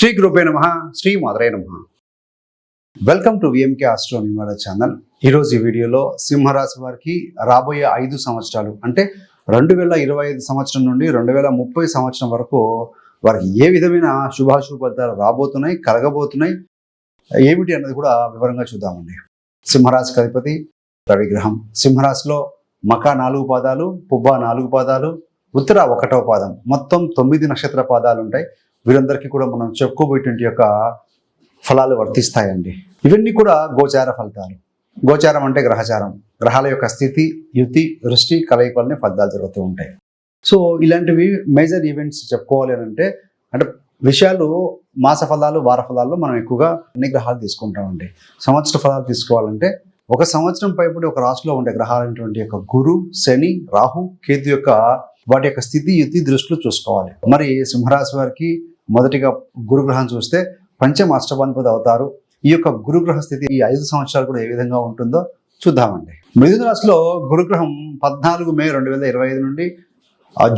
శ్రీ గురుపే నమ. శ్రీ మధురై నమ welcome to VMK astro నిమాడ ఛానల్ ఈరోజు ఈ వీడియోలో సింహరాశి వారికి రాబోయే ఐదు సంవత్సరాలు అంటే రెండు వేల ఇరవై ఐదు సంవత్సరం నుండి రెండు వేల ముప్పై సంవత్సరం వరకు వారికి ఏ విధమైన శుభాశుభాలు రాబోతున్నాయి కలగబోతున్నాయి ఏమిటి అన్నది కూడా వివరంగా చూద్దామండి. సింహరాశికి అధిపతి రవిగ్రహం. సింహరాశిలో మక నాలుగు పాదాలు పుబ్బా నాలుగు పాదాలు ఉత్తర ఒకటో పాదం. మొత్తం తొమ్మిది నక్షత్ర పాదాలు ఉంటాయి. వీరందరికీ కూడా మనం చెప్పుకోబోయేటువంటి యొక్క ఫలాలు వర్తిస్తాయండి. ఇవన్నీ కూడా గోచార ఫలితాలు. గోచారం అంటే గ్రహచారం. గ్రహాల యొక్క స్థితి యుతి దృష్టి కలయికలనే ఫలితాలు జరుగుతూ ఉంటాయి. సో ఇలాంటివి మేజర్ ఈవెంట్స్ చెప్పుకోవాలి అని అంటే అంటే విషయాలు మాస ఫలాలు వార ఫలాల్లో మనం ఎక్కువగా అన్ని గ్రహాలు తీసుకుంటామండి సంవత్సర ఫలాలు తీసుకోవాలంటే ఒక సంవత్సరం పైపడి ఒక రాశిలో ఉండే గ్రహాలైనటువంటి యొక్క గురు శని రాహు కేతు యొక్క వాటి యొక్క స్థితి యుతి దృష్టిలో చూసుకోవాలి. మరి సింహరాశి వారికి మొదటిగా గురుగ్రహం చూస్తే పంచమ అష్టబంధపతి అవుతారు. ఈ యొక్క గురుగ్రహ స్థితి ఈ ఐదు సంవత్సరాలు కూడా ఏ విధంగా ఉంటుందో చూద్దామండి. మిథున రాశిలో గురుగ్రహం పద్నాలుగు మే రెండు వేల ఇరవై ఐదు నుండి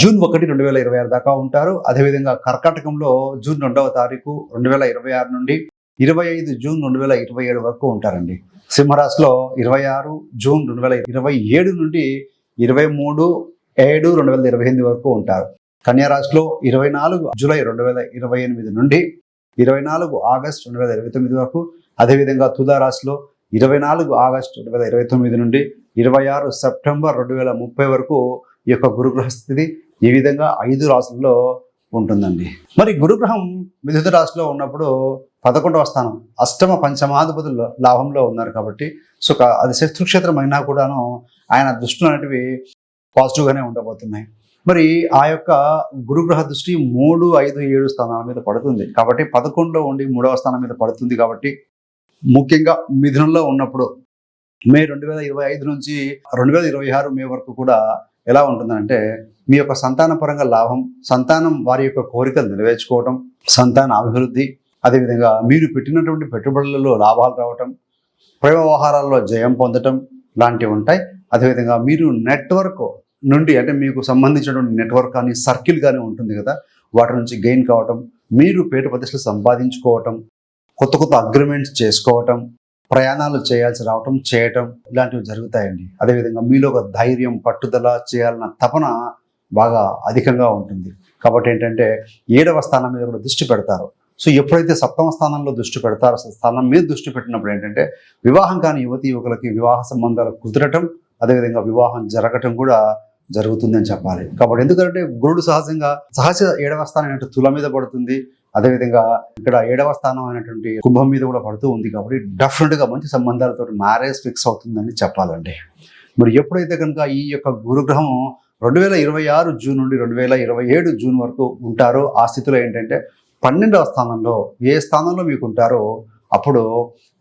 జూన్ ఒకటి రెండు వేల ఇరవై ఆరు దాకా ఉంటారు. అదేవిధంగా కర్కాటకంలో జూన్ రెండవ తారీఖు రెండు వేల ఇరవై ఆరు నుండి ఇరవై ఐదు జూన్ రెండు వేల ఇరవై ఏడు వరకు ఉంటారండి. సింహరాశిలో ఇరవై ఆరు జూన్ రెండు వేల ఇరవై ఏడు నుండి ఇరవై మూడు ఏడు రెండు వేల ఇరవై ఎనిమిది వరకు ఉంటారు. కన్యా రాశిలో ఇరవై నాలుగు జూలై రెండు వేల ఇరవై ఎనిమిది నుండి ఇరవై నాలుగు ఆగస్టు రెండు వేల ఇరవై తొమ్మిది వరకు అదేవిధంగా తులారాశిలో ఇరవై నాలుగు ఆగస్ట్ రెండు వేల ఇరవై తొమ్మిది నుండి ఇరవై ఆరు సెప్టెంబర్ రెండు వేల ముప్పై వరకు ఈ యొక్క గురుగ్రహ స్థితి ఈ విధంగా ఐదు రాశుల్లో ఉంటుందండి. మరి గురుగ్రహం మిథున రాశిలో ఉన్నప్పుడు పదకొండవ స్థానం అష్టమ పంచమాధిపతులు లాభంలో ఉన్నారు కాబట్టి సో క- అది శత్రుక్షేత్రం అయినా కూడాను ఆయన దృష్టిలు అనేటివి పాజిటివ్గానే ఉండబోతున్నాయి. మరి ఆ యొక్క గురుగ్రహ దృష్టి మూడు ఐదు ఏడు స్థానాల మీద పడుతుంది. కాబట్టి పదకొండులో ఉండి మూడవ స్థానం మీద పడుతుంది కాబట్టి ముఖ్యంగా మిథునంలో ఉన్నప్పుడు మే రెండు వేల ఇరవై ఐదు నుంచి రెండు వేల ఇరవై ఆరు మే వరకు కూడా ఎలా ఉంటుందంటే మీ యొక్క సంతాన పరంగా లాభం సంతానం వారి యొక్క కోరికలు నెరవేర్చుకోవటం సంతాన అభివృద్ధి అదేవిధంగా మీరు పెట్టినటువంటి పెట్టుబడులలో లాభాలు రావటం ప్రేమ వ్యవహారాల్లో జయం పొందటం లాంటివి ఉంటాయి. అదేవిధంగా మీరు నెట్వర్క్ నుండి అంటే మీకు సంబంధించినటువంటి నెట్వర్క్ కానీ సర్కిల్ కానీ ఉంటుంది కదా వాటి నుంచి గెయిన్ కావటం మీరు పేట ప్రతిష్టలు సంపాదించుకోవటం కొత్త కొత్త అగ్రిమెంట్స్ చేసుకోవటం ప్రయాణాలు చేయాల్సి రావటం చేయటం ఇలాంటివి జరుగుతాయండి. అదేవిధంగా మీలో ఒక ధైర్యం పట్టుదల చేయాలన్న తపన బాగా అధికంగా ఉంటుంది. కాబట్టి ఏంటంటే ఏడవ స్థానం మీద కూడా దృష్టి పెడతారు. సో ఎప్పుడైతే సప్తమ స్థానంలో దృష్టి పెడతారో స్థానం మీద దృష్టి పెట్టినప్పుడు ఏంటంటే వివాహం కాని యువతి యువకులకి వివాహ సంబంధాలు కుదరటం అదేవిధంగా వివాహం జరగటం కూడా జరుగుతుందని చెప్పాలి. కాబట్టి ఎందుకంటే గురుడు సహజంగా సహజ ఏడవ స్థానం అయినటువంటి తుల మీద పడుతుంది. అదేవిధంగా ఇక్కడ ఏడవ స్థానం అనేటువంటి కుంభం మీద కూడా పడుతూ ఉంది కాబట్టి డెఫినెట్గా మంచి సంబంధాలతో మ్యారేజ్ ఫిక్స్ అవుతుందని చెప్పాలండి. మరి ఎప్పుడైతే కనుక ఈ యొక్క గురుగ్రహం రెండు వేల ఇరవై ఆరు జూన్ నుండి రెండు వేల ఇరవై ఏడు జూన్ వరకు ఉంటారో ఆ స్థితిలో ఏంటంటే పన్నెండవ స్థానంలో ఏ స్థానంలో మీకు ఉంటారో అప్పుడు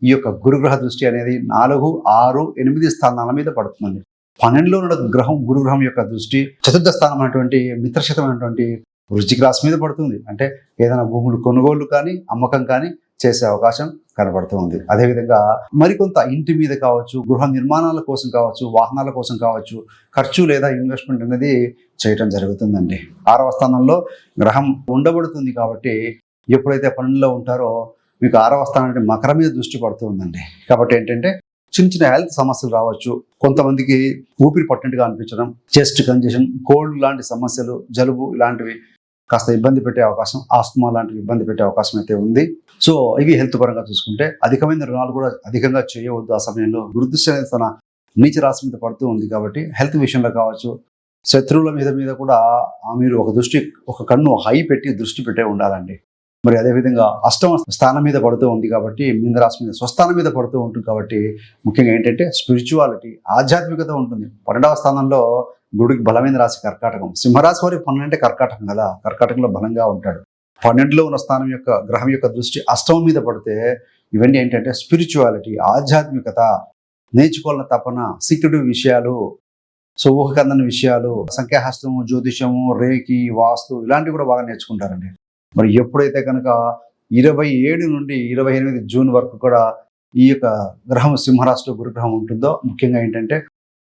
ఈ యొక్క గురుగ్రహ దృష్టి అనేది నాలుగు ఆరు ఎనిమిది స్థానాల మీద పడుతుందండి. పన్నెండులో ఉన్న గ్రహం గురుగ్రహం యొక్క దృష్టి చతుర్థ స్థానం అయినటువంటి మిత్రశతమైనటువంటి వృశ్చిక రాశి మీద పడుతుంది. అంటే ఏదైనా భూములు కొనుగోళ్ళు కానీ అమ్మకం కానీ చేసే అవకాశం కనబడుతుంది అదేవిధంగా మరికొంత ఇంటి మీద కావచ్చు గృహ నిర్మాణాల కోసం కావచ్చు వాహనాల కోసం కావచ్చు ఖర్చు లేదా ఇన్వెస్ట్మెంట్ అనేది చేయటం జరుగుతుందండి. ఆరవ స్థానంలో గ్రహం ఉండబడుతుంది కాబట్టి ఎప్పుడైతే పనుల్లో ఉంటారో మీకు ఆరవ స్థానం అంటే మకర మీద దృష్టి పడుతుందండి కాబట్టి ఏంటంటే చిన్న చిన్న హెల్త్ సమస్యలు రావచ్చు. కొంతమందికి ఊపిరి పట్టినట్టుగా అనిపించడం చెస్ట్ కంజెషన్ కోల్డ్ లాంటి సమస్యలు జలుబు ఇలాంటివి కాస్త ఇబ్బంది పెట్టే అవకాశం ఆస్తమా లాంటివి ఇబ్బంది పెట్టే అవకాశం అయితే ఉంది. సో ఇవి హెల్త్ పరంగా చూసుకుంటే అధికమైన రుణాలు కూడా అధికంగా చేయవద్దు ఆ సమయంలో. గురుదృష్టి అనేది తన నీచ రాశి మీద పడుతూ ఉంది కాబట్టి హెల్త్ విషయంలో కావచ్చు శత్రువుల మీద మీద కూడా ఆ మీరు ఒక దృష్టి ఒక కన్ను హై పెట్టి దృష్టి పెట్టే ఉండాలండి. మరి అదేవిధంగా అష్టమ స్థానం మీద పడుతూ ఉంది కాబట్టి మీన రాశి మీద స్వస్థానం మీద పడుతూ ఉంటుంది కాబట్టి ముఖ్యంగా ఏంటంటే స్పిరిచువాలిటీ ఆధ్యాత్మికత ఉంటుంది. పన్నెండవ స్థానంలో గుడికి బలమైన రాశి కర్కాటకం. సింహరాశి వారి పన్నెండు అంటే కర్కాటకం కదా? కర్కాటకంలో బలంగా ఉంటాడు. పన్నెండులో ఉన్న స్థానం యొక్క గ్రహం యొక్క దృష్టి అష్టమం మీద పడితే ఇవన్నీ ఏంటంటే స్పిరిచువాలిటీ ఆధ్యాత్మికత నేర్చుకోవాలన్న తపన సీక్రెటివ్ విషయాలు సో ఊహకందని విషయాలు సంఖ్యాహస్తము జ్యోతిషము రేకి వాస్తు ఇలాంటివి కూడా బాగా నేర్చుకుంటారండి. మరి ఎప్పుడైతే కనుక ఇరవై ఏడు నుండి ఇరవై ఎనిమిది జూన్ వరకు కూడా ఈ యొక్క గ్రహం సింహరాశిలో గురుగ్రహం ఉంటుందో ముఖ్యంగా ఏంటంటే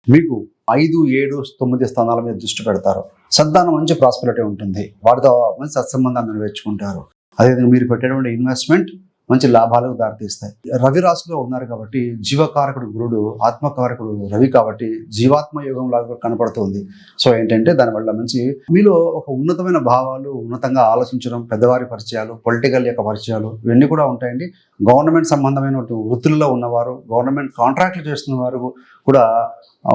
మీకు ఐదు ఏడు తొమ్మిది స్థానాల మీద దృష్టి పెడతారు. సంతానం మంచి ప్రాస్పెరిటీ ఉంటుంది. వాటితో మంచి సత్సంబంధాన్ని నెరవేర్చుకుంటారు. అదేవిధంగా మీరు పెట్టేటువంటి ఇన్వెస్ట్మెంట్ మంచి లాభాలకు దారితీస్తాయి. రవి రాశిలో ఉన్నారు కాబట్టి జీవకారకుడు గురుడు ఆత్మకారకుడు రవి కాబట్టి జీవాత్మ యోగం లాగా కనపడుతుంది. సో ఏంటంటే దానివల్ల మంచి మీలో ఒక ఉన్నతమైన భావాలు ఉన్నతంగా ఆలోచించడం పెద్దవారి పరిచయాలు పొలిటికల్ యొక్క పరిచయాలు ఇవన్నీ కూడా ఉంటాయండి. గవర్నమెంట్ సంబంధమైన వృత్తుల్లో ఉన్నవారు గవర్నమెంట్ కాంట్రాక్ట్లు చేస్తున్న వారు కూడా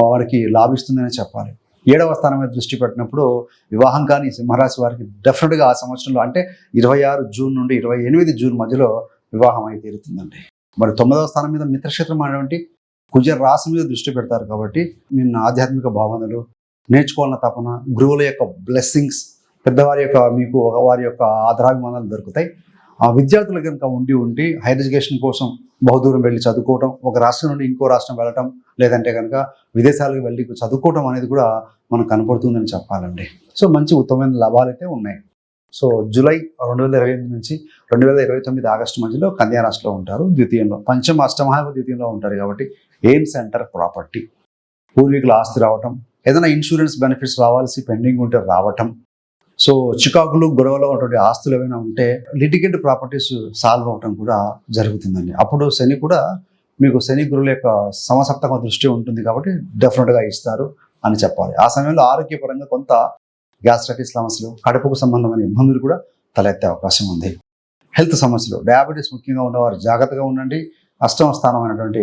వారికి లాభిస్తుందని చెప్పాలి. ఏడవ స్థానం మీద దృష్టి పెట్టినప్పుడు వివాహం కానీ సింహరాశి వారికి డెఫినెట్గా ఆ సంవత్సరంలో అంటే ఇరవై ఆరు జూన్ నుండి ఇరవై ఎనిమిది జూన్ మధ్యలో వివాహం అయి తీరుతుందండి. మరి తొమ్మిదవ స్థానం మీద మిత్రక్షేత్రం అనేటువంటి కుజ రాశి మీద దృష్టి పెడతారు కాబట్టి నిన్న ఆధ్యాత్మిక భావనలు నేర్చుకోవాలన్న తపన గురువుల యొక్క బ్లెస్సింగ్స్ పెద్దవారి యొక్క మీకు వారి యొక్క ఆదరాభిమానాలు దొరుకుతాయి. ఆ విద్యార్థులు కనుక ఉండి ఉండి హైయర్ ఎడ్యుకేషన్ కోసం బహుదూరం వెళ్ళి చదువుకోవటం ఒక రాష్ట్రం నుండి ఇంకో రాష్ట్రం వెళ్ళటం లేదంటే కనుక విదేశాలకు వెళ్ళి చదువుకోవటం అనేది కూడా మనకు కనపడుతుందని చెప్పాలండి. సో మంచి ఉత్తమమైన లాభాలు అయితే ఉన్నాయి. సో జూలై రెండు వేల ఇరవై ఎనిమిది నుంచి రెండు వేల ఇరవై తొమ్మిది ఆగస్టు మధ్యలో కన్యా ఉంటారు. ద్వితీయంలో పంచమ అష్టమహావ ద్వితీయంలో ఉంటారు కాబట్టి ఎయిమ్ సెంటర్ ప్రాపర్టీ? పూర్వీకుల ఆస్తి రావటం ఏదైనా ఇన్సూరెన్స్ బెనిఫిట్స్ రావాల్సి పెండింగ్ ఉంటే రావటం. సో చికాకులు గొడవలో ఉన్నటువంటి ఆస్తులు ఏమైనా ఉంటే లిటిగేట్ ప్రాపర్టీస్ సాల్వ్ అవటం కూడా జరుగుతుందండి. అప్పుడు శని కూడా మీకు శని గురువుల యొక్క సమసప్తక దృష్టి ఉంటుంది కాబట్టి డెఫినెట్గా ఇస్తారు అని చెప్పాలి. ఆ సమయంలో ఆరోగ్యపరంగా కొంత గ్యాస్ట్రైటిస్ సమస్యలు కడుపుకు సంబంధమైన ఇబ్బందులు కూడా తలెత్తే అవకాశం ఉంది. హెల్త్ సమస్యలు డయాబెటీస్ ముఖ్యంగా ఉన్నవారు జాగ్రత్తగా ఉండండి. అష్టమ స్థానం అయినటువంటి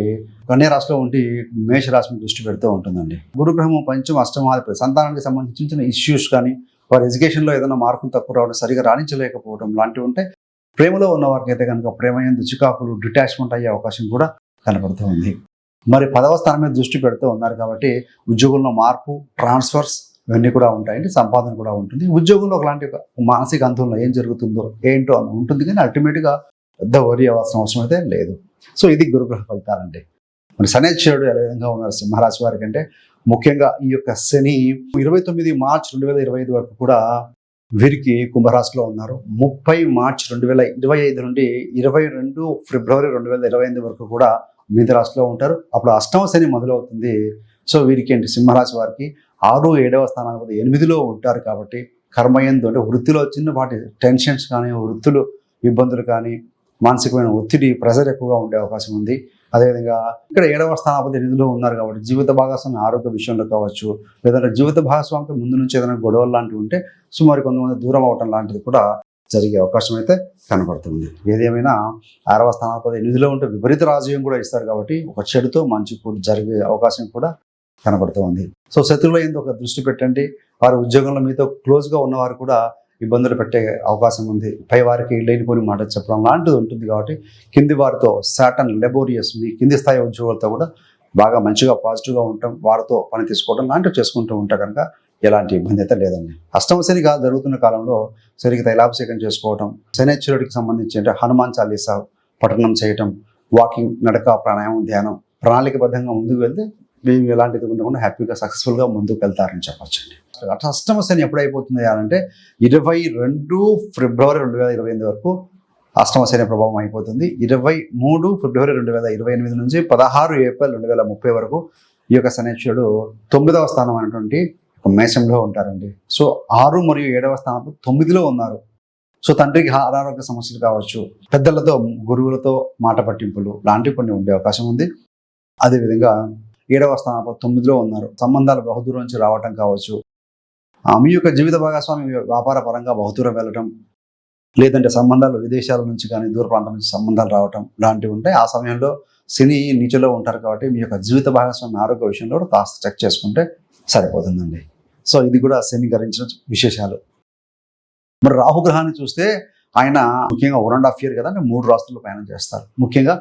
కన్యా ఉండి మేష దృష్టి పెడుతూ ఉంటుందండి. గురుగ్రహము పంచం అష్టమాధిపతి సంతానానికి సంబంధించిన చిన్న చిన్న ఇష్యూస్ కానీ వారి ఎడ్యుకేషన్లో ఏదైనా మార్కులు తక్కువ రావడం సరిగా రాణించలేకపోవడం లాంటివి ఉంటే ప్రేమలో ఉన్న వారికి అయితే కనుక ప్రేమ ఎందు చికాకులు డిటాచ్మెంట్ అయ్యే అవకాశం కూడా కనబడుతూ ఉంది. మరి పదవ స్థానం మీద దృష్టి పెడుతూ ఉన్నారు కాబట్టి ఉద్యోగంలో మార్పు ట్రాన్స్ఫర్స్ ఇవన్నీ కూడా ఉంటాయండి సంపాదన కూడా ఉంటుంది. ఉద్యోగంలో ఒకలాంటి ఒక మానసిక అంతంలో ఏం జరుగుతుందో ఏంటో అని ఉంటుంది కానీ అల్టిమేట్గా పెద్ద వరి అవ్వాల్సిన అవసరం అయితే లేదు. సో ఇది గురుగ్రహ ఫలితాలండి మరి శనేశ్వరుడు ఏ విధంగా ఉన్నారు సింహరాశి వారికి అంటే ముఖ్యంగా ఈ యొక్క శని ఇరవై తొమ్మిది మార్చ్ రెండు వేల ఇరవై ఐదు వరకు కూడా వీరికి కుంభరాశిలో ఉన్నారు. ముప్పై మార్చ్ రెండు వేల ఇరవై ఐదు నుండి ఇరవై రెండు ఫిబ్రవరి రెండు వేల ఇరవై ఐదు వరకు కూడా మీన రాశిలో ఉంటారు. అప్పుడు అష్టమ శని మొదలవుతుంది. సో వీరికి ఏంటి సింహరాశి వారికి ఆరు ఏడవ స్థానాధిపతి ఎనిమిదిలో ఉంటారు కాబట్టి కర్మయందు అంటే వృత్తిలో చిన్నపాటి టెన్షన్స్ కానీ వృత్తులు ఇబ్బందులు కానీ మానసికమైన ఒత్తిడి ప్రెజర్ ఎక్కువగా ఉండే అవకాశం ఉంది. అదేవిధంగా ఇక్కడ ఏడవ స్థానాపతి ఎనిమిదిలో ఉన్నారు కాబట్టి జీవిత భాగస్వామి ఆరోగ్య విషయంలో కావచ్చు లేదంటే జీవిత భాగస్వామితో ముందు నుంచి ఏదైనా గొడవలు లాంటివి ఉంటే సుమారు కొంతమంది దూరం అవటం లాంటిది కూడా జరిగే అవకాశం అయితే కనబడుతుంది ఏదేమైనా ఆరవ స్థానాపతి ఎనిమిదిలో ఉంటే విపరీత రాజకీయం కూడా ఇస్తారు కాబట్టి ఒక చెడుతో మంచి జరిగే అవకాశం కూడా కనబడుతూ ఉంది. సో శత్రువుల ఏందో ఒక దృష్టి పెట్టండి. వారి ఉద్యోగంలో మీతో క్లోజ్గా ఉన్నవారు కూడా ఇబ్బందులు పెట్టే అవకాశం ఉంది. పై వారికి లేనిపోని మాట చెప్పడం లాంటిది ఉంటుంది కాబట్టి కింది వారితో సాటన్ లెబోరియస్ మీ కింది స్థాయి ఉద్యోగులతో కూడా బాగా మంచిగా పాజిటివ్గా ఉండటం వారితో పని తీసుకోవడం లాంటివి చేసుకుంటూ ఉంటే కనుక ఎలాంటి ఇబ్బంది అయితే లేదండి. అష్టమ శనిగా జరుగుతున్న కాలంలో శనికి తైలాభిషేకం చేసుకోవటం శనేశ్వరుడికి సంబంధించి అంటే హనుమాన్ చాలీసా పఠనం చేయటం వాకింగ్ నడక ప్రాణాయామం ధ్యానం ప్రణాళికబద్ధంగా ముందుకు వెళ్తే మేము ఎలాంటిది ఉండకుండా హ్యాపీగా సక్సెస్ఫుల్గా ముందుకు వెళ్తారని చెప్పచ్చండి. అట్లా అష్టమ శని ఎప్పుడైపోతుంది అంటే ఇరవై రెండు ఫిబ్రవరి రెండు వేల ఇరవై ఎనిమిది వరకు అష్టమ శని ప్రభావం అయిపోతుంది. ఇరవై మూడు ఫిబ్రవరి రెండు వేల ఇరవై ఎనిమిది నుంచి పదహారు ఏప్రిల్ రెండు వేల ముప్పై వరకు ఈ యొక్క శనేశ్వరుడు తొమ్మిదవ స్థానం అనేటువంటి ఒక మేషంలో ఉంటారండి. సో ఆరు మరియు ఏడవ స్థానంలో తొమ్మిదిలో ఉన్నారు. సో తండ్రికి అనారోగ్య సమస్యలు కావచ్చు పెద్దలతో గురువులతో మాట పట్టింపులు లాంటివి కొన్ని ఉండే అవకాశం ఉంది. అదేవిధంగా ఏడవ స్థానం తొమ్మిదిలో ఉన్నారు. సంబంధాలు బహుదూరం నుంచి రావటం కావచ్చు. ఆమె మీ యొక్క జీవిత భాగస్వామి వ్యాపార పరంగా బహుదూరం వెళ్ళటం లేదంటే సంబంధాలు విదేశాల నుంచి కానీ దూర ప్రాంతం నుంచి సంబంధాలు రావటం లాంటివి ఉంటాయి ఆ సమయంలో సినీ నీటిలో ఉంటారు కాబట్టి మీ యొక్క జీవిత భాగస్వామి ఆరోగ్య విషయంలో కూడా కాస్త చెక్ చేసుకుంటే సరిపోతుందండి. సో ఇది కూడా శని గరించిన విశేషాలు. మరి రాహుగ్రహాన్ని చూస్తే ఆయన ముఖ్యంగా వన్ అండ్ హాఫ్ ఇయర్ కదా అంటే మూడు రాష్ట్రాల్లో ప్రయాణం చేస్తారు. ముఖ్యంగా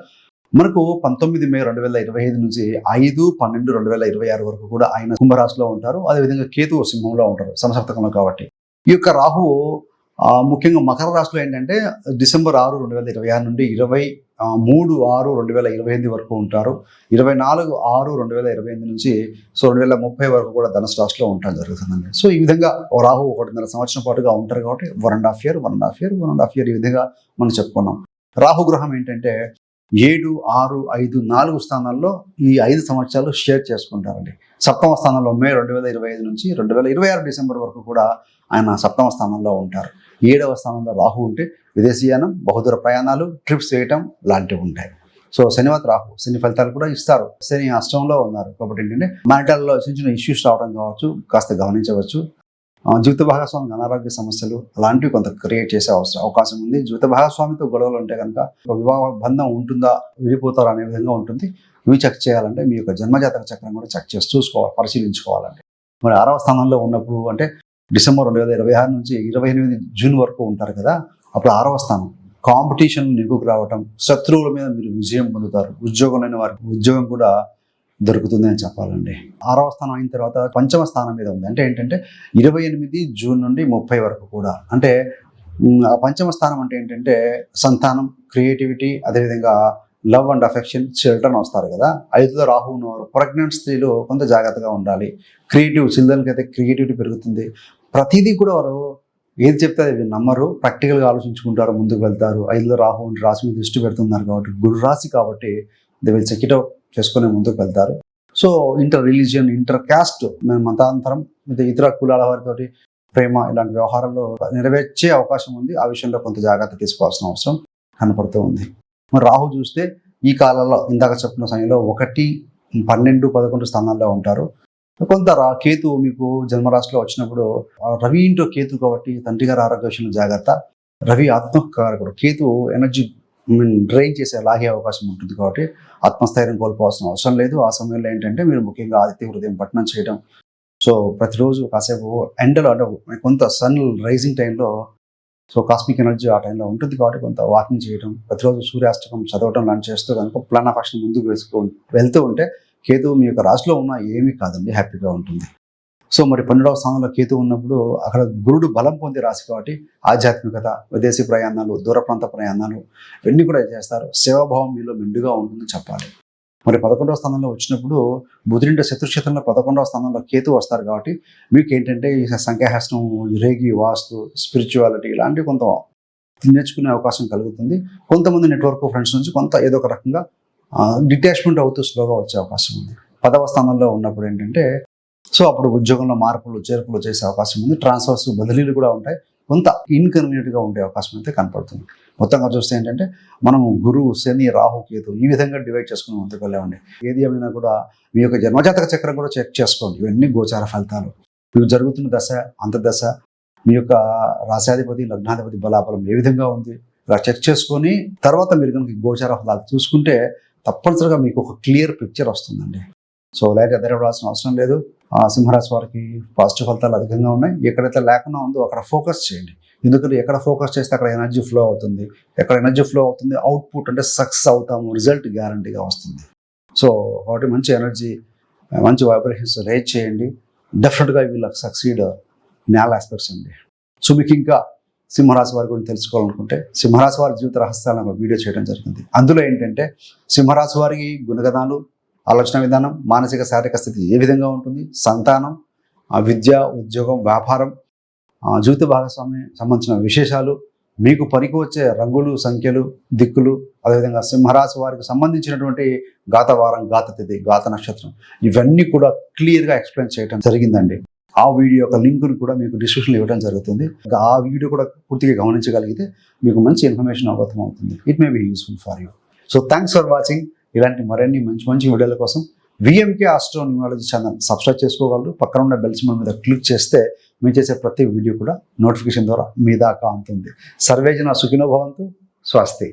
మనకు పంతొమ్మిది మే రెండు వేల ఇరవై ఐదు నుంచి ఐదు పన్నెండు రెండు వేల ఇరవై ఆరు వరకు కూడా ఆయన కుంభరాశిలో ఉంటారు. అదేవిధంగా కేతు సింహంలో ఉంటారు సంసప్తకంలో కాబట్టి. ఈ యొక్క రాహు ముఖ్యంగా మకర రాశిలో ఏంటంటే డిసెంబర్ ఆరు రెండు వేల ఇరవై ఆరు నుండి ఇరవై మూడు ఆరు రెండు వేల ఇరవై ఎనిమిది వరకు ఉంటారు. ఇరవై నాలుగు ఆరు రెండు వేల ఇరవై ఎనిమిది నుంచి సో రెండు వేల ముప్పై వరకు కూడా ధనుసు రాశిలో ఉండటం జరుగుతుందండి. సో ఈ విధంగా ఓ రాహు ఒకటిన్నర సంవత్సరం పాటుగా ఉంటారు కాబట్టి one and half year one and half year one and half year ఈ విధంగా మనం చెప్పుకున్నాం. రాహు గ్రహం ఏంటంటే ఏడు ఆరు ఐదు నాలుగు స్థానాల్లో ఈ ఐదు సంవత్సరాలు షేర్ చేసుకుంటారండి. సప్తమ స్థానంలో మే రెండు వేల ఇరవై ఐదు నుంచి రెండు వేల ఇరవై ఆరు డిసెంబర్ వరకు కూడా ఆయన సప్తమ స్థానంలో ఉంటారు. ఏడవ స్థానంలో రాహు ఉంటే విదేశీయానం బహుదూర ప్రయాణాలు ట్రిప్స్ చేయటం లాంటివి ఉంటాయి. సో శనివాత రాహు శని ఫలితాలు కూడా ఇస్తారు. శని అష్టంలో ఉన్నారు. కాబట్టి ఏంటంటే మ్యాటర్లో చిన్న చిన్న ఇష్యూస్ రావడం కావచ్చు కాస్త గమనించవచ్చు. జీవిత భాగస్వామికి అనారోగ్య సమస్యలు అలాంటివి కొంత క్రియేట్ చేసే అవసరం అవకాశం ఉంది. జీవిత భాగస్వామితో గొడవలు ఉంటే కనుక ఒక వివాహ బంధం ఉంటుందా విడిపోతారా అనే విధంగా ఉంటుంది. ఇవి చెక్ చేయాలంటే మీ యొక్క జన్మజాతక చక్రం కూడా చెక్ చేసి చూసుకోవాలి పరిశీలించుకోవాలంటే. మరి ఆరవ స్థానంలో ఉన్నప్పుడు అంటే డిసెంబర్ రెండు వేల ఇరవై ఆరు నుంచి ఇరవై ఎనిమిది జూన్ వరకు ఉంటారు కదా అప్పుడు ఆరవ స్థానం. కాంపిటీషన్ నెగ్గుకు రావటం శత్రువుల మీద మీరు విజయం పొందుతారు. ఉద్యోగం లేని వారికి ఉద్యోగం కూడా దొరుకుతుంది అని చెప్పాలండి. ఆరవ స్థానం అయిన తర్వాత పంచమ స్థానం మీద ఉంది. అంటే ఏంటంటే ఇరవై ఎనిమిది జూన్ నుండి ముప్పై వరకు కూడా. అంటే ఆ పంచమ స్థానం అంటే ఏంటంటే సంతానం క్రియేటివిటీ అదేవిధంగా లవ్ అండ్ అఫెక్షన్ చిల్డ్రన్ వస్తారు కదా. ఐదులో రాహు ఉన్నవారు ప్రెగ్నెంట్ స్త్రీలు కొంత జాగ్రత్తగా ఉండాలి. క్రియేటివ్ చిల్డ్రన్కి అయితే క్రియేటివిటీ పెరుగుతుంది. ప్రతిదీ కూడా వారు ఏది చెప్తే అది నమ్మరు. ప్రాక్టికల్గా ఆలోచించుకుంటారు ముందుకు వెళ్తారు. ఐదులో రాహు రాశి మీద దృష్టి పెడుతున్నారు కాబట్టి గురు రాశి కాబట్టి they will check it out. చేసుకుని ముందుకు వెళ్తారు. So inter religion inter caste మతాంతరం ఇతర కులాల వారితోటి ప్రేమ ఇలాంటి వ్యవహారాల్లో నెరవేర్చే అవకాశం ఉంది. ఆ విషయంలో కొంత జాగ్రత్త తీసుకోవాల్సిన అవసరం కనపడుతూ ఉంది. మరి రాహు చూస్తే ఈ కాలంలో ఇందాక చెప్పిన సమయంలో ఒకటి పన్నెండు పదకొండు స్థానాల్లో ఉంటారు. కొంత రా కేతు మీకు జన్మరాశిలో వచ్చినప్పుడు రవి ఇంటో కేతు కాబట్టి తండ్రి గారి ఆరోగ్య విషయంలో జాగ్రత్త. రవి ఆత్మకారకుడు కేతు ఎనర్జీ డ్రైన్ చేసే లాగే అవకాశం ఉంటుంది కాబట్టి ఆత్మస్థైర్యం కోల్పోవాల్సిన అవసరం లేదు. ఆ సమయంలో ఏంటంటే మీరు ముఖ్యంగా ఆదిత్య హృదయం పట్టణం చేయడం. సో ప్రతిరోజు కాసేపు ఎండలో అంటే కొంత సన్ రైజింగ్ టైంలో సో కాస్మిక్ ఎనర్జీ ఆ టైంలో ఉంటుంది కాబట్టి కొంత వాకింగ్ చేయడం. ప్రతిరోజు సూర్యాష్టకం చదవటం లాంటి చేస్తూ కనుక ప్లాన్ ఆఫ్ యాక్షన్ ముందుకు వేసుకో వెళ్తూ ఉంటే కేతు మీ యొక్క రాశిలో ఉన్న ఏమీ కాదండి. హ్యాపీగా ఉంటుంది. సో మరి పన్నెండవ స్థానంలో కేతు ఉన్నప్పుడు అక్కడ గురుడు బలం పొంది రాశి కాబట్టి ఆధ్యాత్మికత విదేశీ ప్రయాణాలు దూర ప్రాంత ప్రయాణాలు ఇవన్నీ కూడా చేస్తారు. సేవాభావం మీలో మెండుగా ఉంటుంది చెప్పాలి. మరి పదకొండవ స్థానంలో వచ్చినప్పుడు బుధుడింట శత్రుక్షేత్రంలో పదకొండవ స్థానంలో కేతు వస్తారు కాబట్టి మీకు ఏంటంటే ఈ సంఖ్యాహాసనం రేగి వాస్తు స్పిరిచువాలిటీ ఇలాంటివి కొంత నేర్చుకునే అవకాశం కలుగుతుంది. కొంతమంది నెట్వర్క్ ఫ్రెండ్స్ నుంచి కొంత ఏదో ఒక రకంగా డిటాచ్మెంట్ అవుతూ స్లోగా వచ్చే అవకాశం ఉంది. పదవ స్థానంలో ఉన్నప్పుడు ఏంటంటే సో అప్పుడు ఉద్యోగంలో మార్పులు చేర్పులు చేసే అవకాశం ఉంది. ట్రాన్స్ఫర్స్ బదిలీలు కూడా ఉంటాయి. కొంత ఇన్కన్వీనియంట్గా ఉండే అవకాశం అయితే కనపడుతుంది. మొత్తంగా చూస్తే ఏంటంటే మనం గురువు శని రాహు కేతు ఈ విధంగా డివైడ్ చేసుకుని ముందుకు వెళ్ళామండి ఏది ఏమైనా కూడా మీ యొక్క జన్మజాతక చక్రం కూడా చెక్ చేసుకోండి. ఇవన్నీ గోచార ఫలితాలు. మీకు జరుగుతున్న దశ అంతర్దశ మీ యొక్క రాశాధిపతి లగ్నాధిపతి బలాబలం ఏ విధంగా ఉంది? ఇలా చెక్ చేసుకొని తర్వాత మీరు కనుక గోచార ఫలాలు చూసుకుంటే తప్పనిసరిగా మీకు ఒక క్లియర్ పిక్చర్ వస్తుందండి. సో లైట్ ఎదరవడాల్సిన అవసరం లేదు. ఆ సింహరాశి వారికి పాజిటివ్ ఫలితాలు అధికంగా ఉన్నాయి. ఎక్కడైతే లేకుండా ఉందో అక్కడ ఫోకస్ చేయండి. ఎందుకంటే ఎక్కడ ఫోకస్ చేస్తే అక్కడ ఎనర్జీ ఫ్లో అవుతుంది. ఎక్కడ ఎనర్జీ ఫ్లో అవుతుంది అవుట్పుట్ అంటే సక్సెస్ అవుతాము రిజల్ట్ గ్యారంటీగా వస్తుంది. సో కాబట్టి మంచి ఎనర్జీ మంచి వైబ్రేషన్స్ రేజ్ చేయండి. డెఫినెట్గా వీళ్ళకి సక్సీడ్ నేల ఆస్పెక్ట్స్ అండి. సో మీకు ఇంకా సింహరాశి వారి గురించి తెలుసుకోవాలనుకుంటే సింహరాశి వారి జీవిత రహస్యాలను ఒక వీడియో చేయడం జరిగింది. అందులో ఏంటంటే సింహరాశి వారికి గుణగణాలు ఆలోచన విధానం మానసిక శారీరక స్థితి ఏ విధంగా ఉంటుంది సంతానం ఆ విద్య ఉద్యోగం వ్యాపారం ఆ జీవిత భాగస్వామి సంబంధించిన విశేషాలు మీకు పనికి వచ్చే రంగులు సంఖ్యలు దిక్కులు అదేవిధంగా సింహరాశి వారికి సంబంధించినటువంటి గాతవారం గాత తిథి గాత నక్షత్రం ఇవన్నీ కూడా క్లియర్గా ఎక్స్ప్లెయిన్ చేయడం జరిగిందండి. ఆ వీడియో యొక్క లింక్ను కూడా మీకు డిస్క్రిప్షన్లో ఇవ్వడం జరుగుతుంది. ఇంకా ఆ వీడియో కూడా పూర్తిగా గమనించగలిగితే మీకు మంచి ఇన్ఫర్మేషన్ అవగతం అవుతుంది. It may be useful for you so thanks for watching ఇలాంటి మరిన్ని మంచి మంచి వీడియోల కోసం VMK astro numerology channel subscribe చేసుకోగలరు. పక్కన ఉన్న బెల్ సింబల్ మీద క్లిక్ చేస్తే మేము చేసే ప్రతి వీడియో కూడా నోటిఫికేషన్ ద్వారా మీ దాకా అందుతుంది సర్వేజన సుఖినో భవంతు. స్వస్తి.